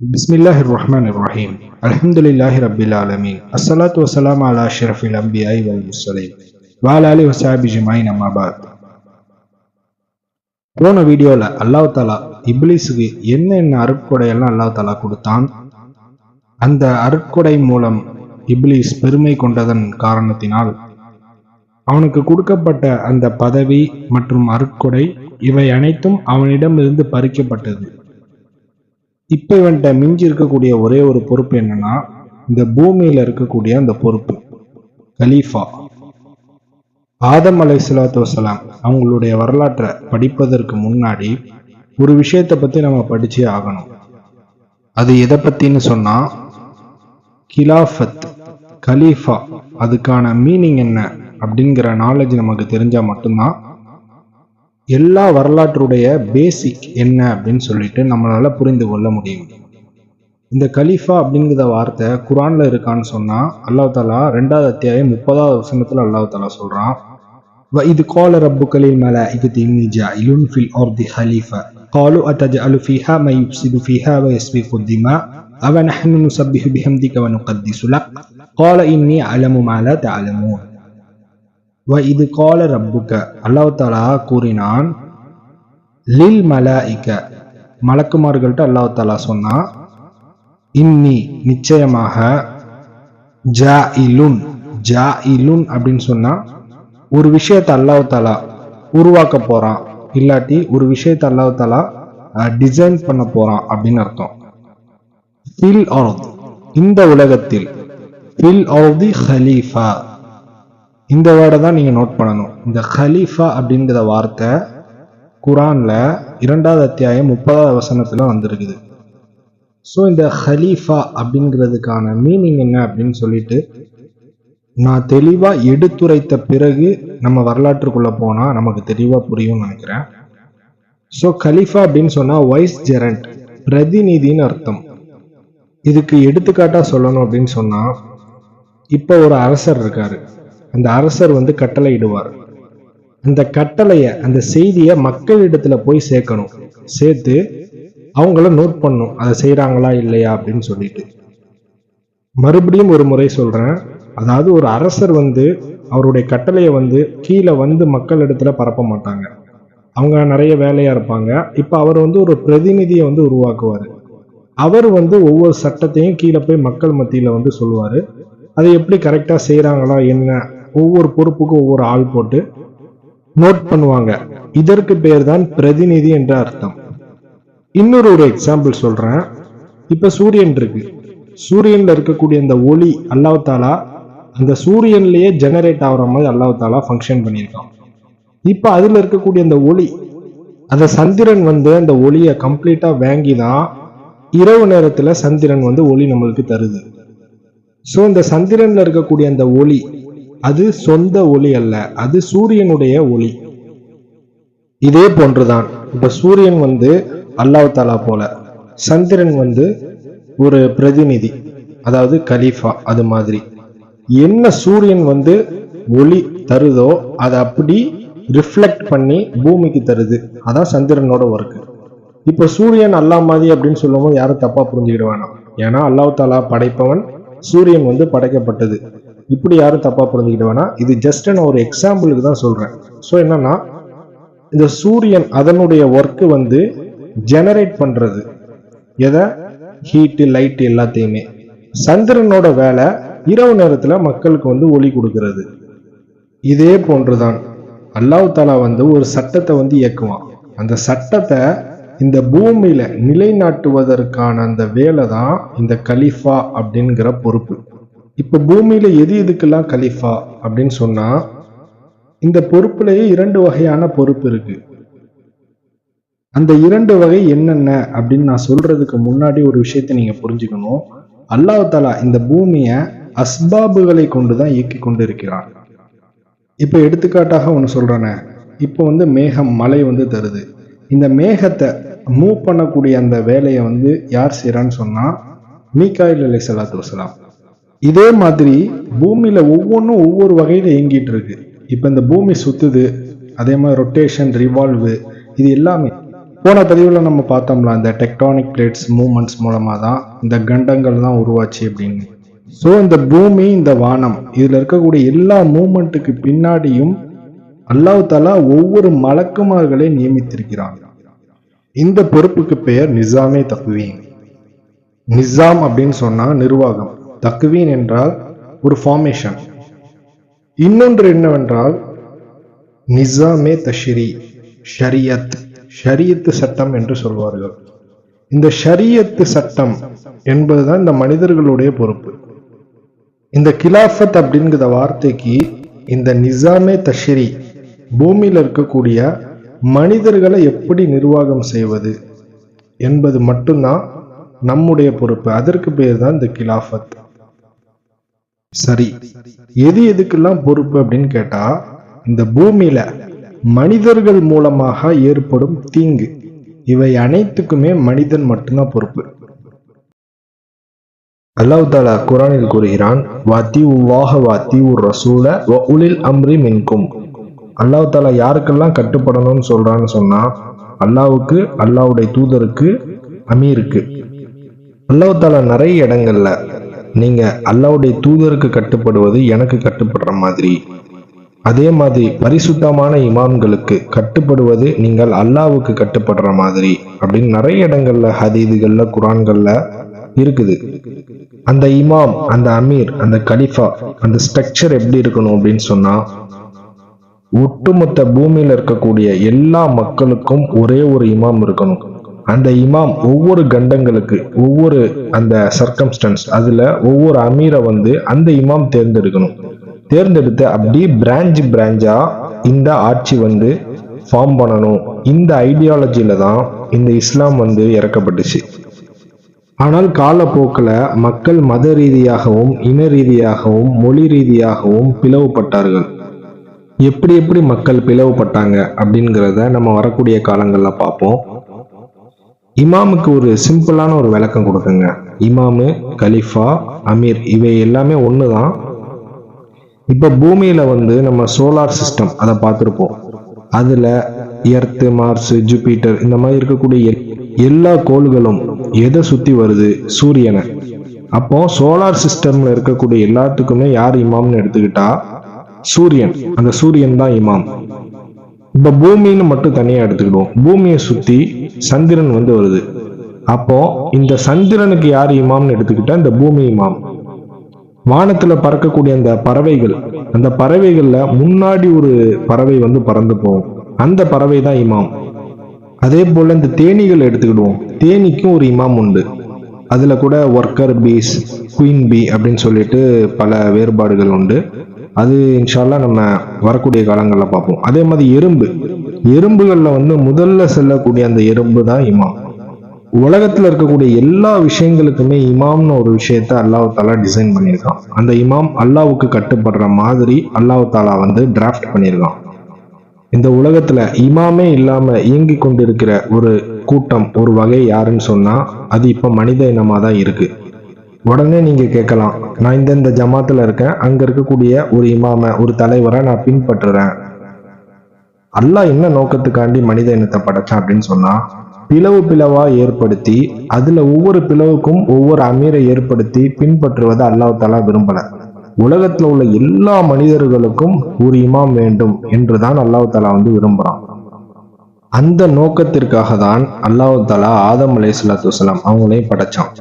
பிஸ்மில்லாஹ் ரஹ்மான் ரஹீம் அலமதுல்லாஹி ரபில் ஆலமீன் அஸ்ஸலாத்து வசலாம் அலா ஷரஃபில் அம்பியாய் வல் முஸ்லீம் வாலாலி வசாபி ஜுமாய் நம்மாபாத் போன வீடியோவில் அல்லாஹ் தாலா இப்லீஸுக்கு என்னென்ன அருட்கொடையெல்லாம் அல்லாஹ் தாலா கொடுத்தான் அந்த அருட்கொடை மூலம் இப்லீஸ் பெருமை கொண்டதன் காரணத்தினால் அவனுக்கு கொடுக்கப்பட்ட அந்த பதவி மற்றும் அருட்கொடை இவை அனைத்தும் அவனிடமிருந்து பறிக்கப்பட்டது. இப்போ இவன்கிட்ட மிஞ்சி இருக்கக்கூடிய ஒரே ஒரு பொறுப்பு என்னன்னா இந்த பூமியில இருக்கக்கூடிய அந்த பொறுப்பு. கலீஃபா. ஆதம் அலை சலாத்து வசலாம் அவங்களுடைய வரலாற்றை படிப்பதற்கு முன்னாடி ஒரு விஷயத்தை பத்தி நம்ம படிச்சே ஆகணும். அது எதை பத்தின்னு சொன்னா கிலாஃபத் கலீஃபா அதுக்கான மீனிங் என்ன அப்படிங்கிற நாலேஜ் நமக்கு தெரிஞ்சா மட்டும்தான் எல்லா வரலாற்றுடைய பேசிக் என்ன அப்படின்னு சொல்லிட்டு நம்மளால் புரிந்து கொள்ள முடியும். இந்த கலீஃபா அப்படிங்கிற வார்த்தை குரானில் இருக்கான்னு சொன்னால் அல்லாஹ் தாலா ரெண்டாவது அத்தியாயம் முப்பதாவது வசனத்தில் அல்லாஹ் தாலா சொல்கிறான் வ இது கால ரப்பு மேலே மேல இது திமிஜா இலுன் ஃபில் ஆர் தி ஹலீஃபா. காலு அத்தஜ் அலு ஃபிஹா மை யுப்சிது ஃபிஹா வ எஸ்பி குத்திமா அவன் நஹ்னு நுசப்பிஹு பிஹம்திக வ நுகத்திசுலக் கால இன்னி அலமு மாலா தலமூன் வ இது கால ரப்புக்க அல்லாஹ் தாலா கூறினான் லில் மலாயிக்க மலக்குமார்கள்ட்ட அல்லாஹ் தாலா சொன்னான் இன்னி நிச்சயமாக ஜா இலுன் ஜா இலுன் அப்படின்னு சொன்னா ஒரு விஷயத்தை அல்லாஹ் தாலா உருவாக்க போறான் இல்லாட்டி ஒரு விஷயத்தை அல்லாஹ் தாலா டிசைன் பண்ண போறான் அப்படின்னு அர்த்தம். ஃபில் இந்த உலகத்தில் ஃபில் ஆஃப் தி ஹலீஃபா இந்த வேர்டை தான் நீங்கள் நோட் பண்ணணும். இந்த ஹலீஃபா அப்படிங்கிற வார்த்தை குரானில் இரண்டாவது அத்தியாயம் முப்பதாவது வசனத்தில் வந்திருக்குது. ஸோ இந்த ஹலீஃபா அப்படிங்கிறதுக்கான மீனிங் என்ன அப்படின்னு சொல்லிட்டு நான் தெளிவாக எடுத்துரைத்த பிறகு நம்ம வரலாற்றுக்குள்ளே போனால் நமக்கு தெளிவாக புரியும்னு நினைக்கிறேன். ஸோ கலீஃபா அப்படின்னு சொன்னால் வைஸ் ஜெரண்ட் பிரதிநிதின்னு அர்த்தம். இதுக்கு எடுத்துக்காட்டாக சொல்லணும் அப்படின்னு சொன்னால் இப்போ ஒரு அரசர் இருக்காரு. அந்த அரசர் வந்து கட்டளை இடுவார் அந்த கட்டளைய அந்த செய்தியை மக்களிடத்துல போய் சேர்க்கணும். சேர்த்து அவங்கள நோட் பண்ணும் அதை செய்யறாங்களா இல்லையா அப்படின்னு சொல்லிட்டு. மறுபடியும் ஒரு முறை சொல்றேன். அதாவது ஒரு அரசர் வந்து அவருடைய கட்டளையை வந்து கீழே வந்து மக்கள் இடத்துல பரப்ப மாட்டாங்க. அவங்க நிறைய வேலையா இருப்பாங்க. இப்போ அவர் வந்து ஒரு பிரதிநிதியை வந்து உருவாக்குவார். அவர் வந்து ஒவ்வொரு சட்டத்தையும் கீழே போய் மக்கள் மத்தியில் வந்து சொல்லுவார். அதை எப்படி கரெக்டாக செய்கிறாங்களா என்ன ஒவ்வொரு பொறுப்புக்கும் ஒவ்வொரு ஆள் போட்டு நோட் பண்ணுவாங்க. இதற்கு பேர் தான் பிரதிநிதி என்ற அர்த்தம். இன்னொரு ஒரு எக்ஸாம்பிள் சொல்றேன். இப்ப சூரியன் இருக்கு. சூரியன்ல இருக்கக்கூடிய அந்த ஒளி அல்லாவத்தாலா அந்த சூரியன்லயே ஜெனரேட் ஆகுற மாதிரி அல்லாவத்தாலா ஃபங்க்ஷன் பண்ணியிருக்கான். இப்ப அதுல இருக்கக்கூடிய அந்த ஒளி அந்த சந்திரன் வந்து அந்த ஒளியை கம்ப்ளீட்டா வாங்கி தான் இரவு நேரத்துல சந்திரன் வந்து ஒளி நம்மளுக்கு தருது. ஸோ இந்த சந்திரன்ல இருக்கக்கூடிய அந்த ஒளி அது சொந்த ஒளி அல்ல அது சூரியனுடைய ஒளி. இதே போன்றுதான். இப்ப சூரியன் வந்து அல்லாஹ் தாலா போல சந்திரன் வந்து ஒரு பிரதிநிதி அதாவது கலீஃபா அது மாதிரி. என்ன சூரியன் வந்து ஒளி தருதோ அதை அப்படி ரிஃப்ளெக்ட் பண்ணி பூமிக்கு தருது. அதான் சந்திரனோட ஒர்க்கு இப்போ சூரியன் அல்லா மாதிரி அப்படின்னு சொல்லும்போது யாரும் தப்பா புரிஞ்சுக்கிட வேணாம். ஏன்னா அல்லாஹ் தாலா படைப்பவன் சூரியன் வந்து படைக்கப்பட்டது. இப்படி யாரும் தப்பா புரிஞ்சுக்கிட்டு வேணா இது ஜஸ்ட் நான் ஒரு எக்ஸாம்பிளுக்கு தான் சொல்றேன். ஸோ என்னன்னா இந்த சூரியன் அதனுடைய ஒர்க்கு வந்து ஜெனரேட் பண்றது. எதை? ஹீட்டு லைட் எல்லாத்தையுமே. சந்திரனோட வேலை இரவு நேரத்துல மக்களுக்கு வந்து ஒளி கொடுக்கறது. இதே போன்றுதான். அல்லாஹ் தாலா வந்து ஒரு சட்டத்தை வந்து இயக்குவான். அந்த சட்டத்தை இந்த பூமியில நிலைநாட்டுவதற்கான அந்த வேலை தான் இந்த கலிஃபா அப்படிங்கிற பொறுப்பு. இப்போ பூமியில எது எதுக்கெல்லாம் கலிஃபா அப்படின்னு சொன்னா இந்த பொறுப்புலேயே இரண்டு வகையான பொறுப்பு இருக்கு. அந்த இரண்டு வகை என்னென்ன அப்படின்னு நான் சொல்றதுக்கு முன்னாடி ஒரு விஷயத்தை நீங்க புரிஞ்சுக்கணும். அல்லாஹ் தாலா இந்த பூமியை அஸ்பாபுகளை கொண்டுதான் இயக்கி கொண்டு இருக்கிறான் இப்போ எடுத்துக்காட்டாக ஒன்று சொல்கிறேனே இப்போ வந்து மேகம் மழை வந்து தருது. இந்த மேகத்தை மூவ் பண்ணக்கூடிய அந்த வேலையை வந்து யார் செய்யறான்னு சொன்னா மீகாயில் அலை சலாத்து வசலாம் இதே மாதிரி பூமியில ஒவ்வொன்றும் ஒவ்வொரு வகையில இயங்கிட்டு இருக்கு. இப்ப இந்த பூமி சுத்துது அதே மாதிரி ரொட்டேஷன் ரிவால்வு இது எல்லாமே. போன பதிவில் நம்ம பார்த்தோம்ல இந்த டெக்டானிக் பிளேட்ஸ் மூமெண்ட்ஸ் மூலமாக தான் இந்த கண்டங்கள் தான் உருவாச்சு அப்படின்னு. ஸோ இந்த பூமி இந்த வானம் இதில் இருக்கக்கூடிய எல்லா மூமெண்ட்டுக்கு பின்னாடியும் அல்லாஹ் தாலா ஒவ்வொரு மலக்குமார்களை நியமித்திருக்கிறான் இந்த பொறுப்புக்கு பெயர் நிசாமே தக்வீன் நிசாம் அப்படின்னு சொன்னா நிர்வாகம். தக்வீன் என்றால் ஒரு ஃபார்மேஷன் இன்னொன்று என்னவென்றால் நிசாமே தஷிரி ஷரியத் ஷரியத்து சட்டம் என்று சொல்வார்கள். இந்த ஷரியத்து சட்டம் என்பதுதான் இந்த மனிதர்களுடைய பொறுப்பு. இந்த கிலாஃபத் அப்படிங்கிற வார்த்தைக்கு இந்த நிசாமே தஷிரி பூமியில் இருக்கக்கூடிய மனிதர்களை எப்படி நிர்வாகம் செய்வது என்பது மட்டும்தான் நம்முடைய பொறுப்பு. அதற்கு பேர் தான் இந்த கிலாஃபத். சரி எது எதுக்கெல்லாம் பொறுப்பு அப்படின்னு கேட்டா இந்த பூமியில மனிதர்கள் மூலமாக ஏற்படும் தீங்கு. இவை அனைத்துக்குமே மனிதன் மட்டும்தான் பொறுப்பு. அல்லாஹ் தாலா குரானில் கூறுகிறான் வாத்தி உவாக வாத்தி உர் ரசூல வ உலில் அம்ரி மின்கும். அல்லாஹ் தாலா யாருக்கெல்லாம் கட்டுப்படணும்னு சொல்றான்னு சொன்னா அல்லாவுக்கு அல்லாவுடைய தூதருக்கு அமீருக்கு. அல்லாஹ் தாலா நிறைய இடங்கள்ல நீங்க அல்லாவுடைய தூதருக்கு கட்டுப்படுவது எனக்கு கட்டுப்படுற மாதிரி. அதே மாதிரி பரிசுத்தமான இமாம்களுக்கு கட்டுப்படுவது நீங்கள் அல்லாவுக்கு கட்டுப்படுற மாதிரி. அப்படின்னு நிறைய இடங்கள்ல ஹதீதுகள்ல குரான்கள்ல இருக்குது. அந்த இமாம் அந்த அமீர் அந்த கலிஃபா அந்த ஸ்ட்ரக்சர் எப்படி இருக்கணும் அப்படின்னு சொன்னா ஒட்டுமொத்த பூமியில இருக்கக்கூடிய எல்லா மக்களுக்கும் ஒரே ஒரு இமாம் இருக்கணும். அந்த இமாம் ஒவ்வொரு கண்டங்களுக்கு ஒவ்வொரு அந்த சர்க்கம்ஸ்டன்ஸ் அதுல ஒவ்வொரு அமீரை வந்து அந்த இமாம் தேர்ந்தெடுக்கணும். தேர்ந்தெடுத்து அப்படி பிரான்ச் பிரான்ச்சா இந்த ஆட்சி வந்து ஃபார்ம் பண்ணணும். இந்த ஐடியாலஜியில தான் இந்த இஸ்லாம் வந்து இறக்கப்பட்டுச்சு. ஆனால் காலப்போக்கில் மக்கள் மத ரீதியாகவும் இன ரீதியாகவும் மொழி ரீதியாகவும் பிளவுபட்டார்கள். எப்படி எப்படி மக்கள் பிளவுபட்டாங்க அப்படிங்கிறத நம்ம வரக்கூடிய காலங்களில் பார்ப்போம். இமாமுக்கு ஒரு சிம்பிளான ஒரு விளக்கம் கொடுக்குங்க. இமாமு கலிஃபா அமீர் இவை எல்லாமே ஒன்று தான் இப்போ பூமியில் வந்து நம்ம சோலார் சிஸ்டம் அதை பார்த்துருப்போம். அதில் எர்த்து மார்ஸ் ஜூபிட்டர் இந்த மாதிரி இருக்கக்கூடிய எல்- எல்லா கோள்களும் எதை சுற்றி வருது? சூரியனை. அப்போ சோலார் சிஸ்டம்ல இருக்கக்கூடிய எல்லாத்துக்குமே யார் இமாம்னு எடுத்துக்கிட்டா? சூரியன். அந்த சூரியன் தான் இமாம். இப்ப பூமின்னு மட்டும் தனியா எடுத்துக்கிடுவோம். பூமியை சுத்தி சந்திரன் வந்து வருது. அப்போ இந்த சந்திரனுக்கு யார் இமாம்னு எடுத்துக்கிட்டா இந்த பூமி இமாம். வானத்துல பறக்கக்கூடிய அந்த பறவைகள் அந்த பறவைகள்ல முன்னாடி ஒரு பறவை வந்து பறந்து போகும். அந்த பறவை தான் இமாம். அதே போல இந்த தேனீகள் எடுத்துக்கிடுவோம். தேனிக்கும் ஒரு இமாம் உண்டு. அதுல கூட ஒர்க்கர் பீஸ் குயின் பீ அப்படின்னு சொல்லிட்டு பல வேறுபாடுகள் உண்டு. அது இன்ஷால்லா நம்ம வரக்கூடிய காலங்களில் பார்ப்போம். அதே மாதிரி எறும்பு. எறும்புகளில் வந்து முதல்ல செல்லக்கூடிய அந்த எறும்பு தான் இமாம். உலகத்தில் இருக்கக்கூடிய எல்லா விஷயங்களுக்குமே இமாம்னு ஒரு விஷயத்த அல்லாஹ் தாலா டிசைன் பண்ணியிருக்கான். அந்த இமாம் அல்லாவுக்கு கட்டுப்படுற மாதிரி அல்லாஹ் தாலா வந்து டிராஃப்ட் பண்ணியிருக்கான். இந்த உலகத்தில் இமாமே இல்லாமல் இயங்கி கொண்டிருக்கிற ஒரு கூட்டம் ஒரு வகை யாருன்னு சொன்னால் அது இப்போ மனித இனமாக தான் இருக்குது உடனே நீங்கள் கேட்கலாம். நான் இந்தந்த ஜமாத்தில் இருக்கேன். அங்கே இருக்கக்கூடிய ஒரு இமாம ஒரு தலைவரை நான் பின்பற்றுறேன். அல்லாஹ் என்ன நோக்கத்துக்காண்டி மனித இனத்தை படைச்சான் அப்படின்னு சொன்னா பிளவு பிளவா ஏற்படுத்தி அதுல ஒவ்வொரு பிளவுக்கும் ஒவ்வொரு அமீரை ஏற்படுத்தி பின்பற்றுவதை அல்லாஹ் தாலா விரும்பல. உலகத்துல உள்ள எல்லா மனிதர்களுக்கும் ஒரு இமாம் வேண்டும் என்றுதான் அல்லாஹ் தாலா வந்து விரும்புறான். அந்த நோக்கத்திற்காக தான் அல்லாஹு தாலா ஆதம் அலைஹிஸ்ஸலாத்து வஸலாம் அவங்களையும் படைச்சான்.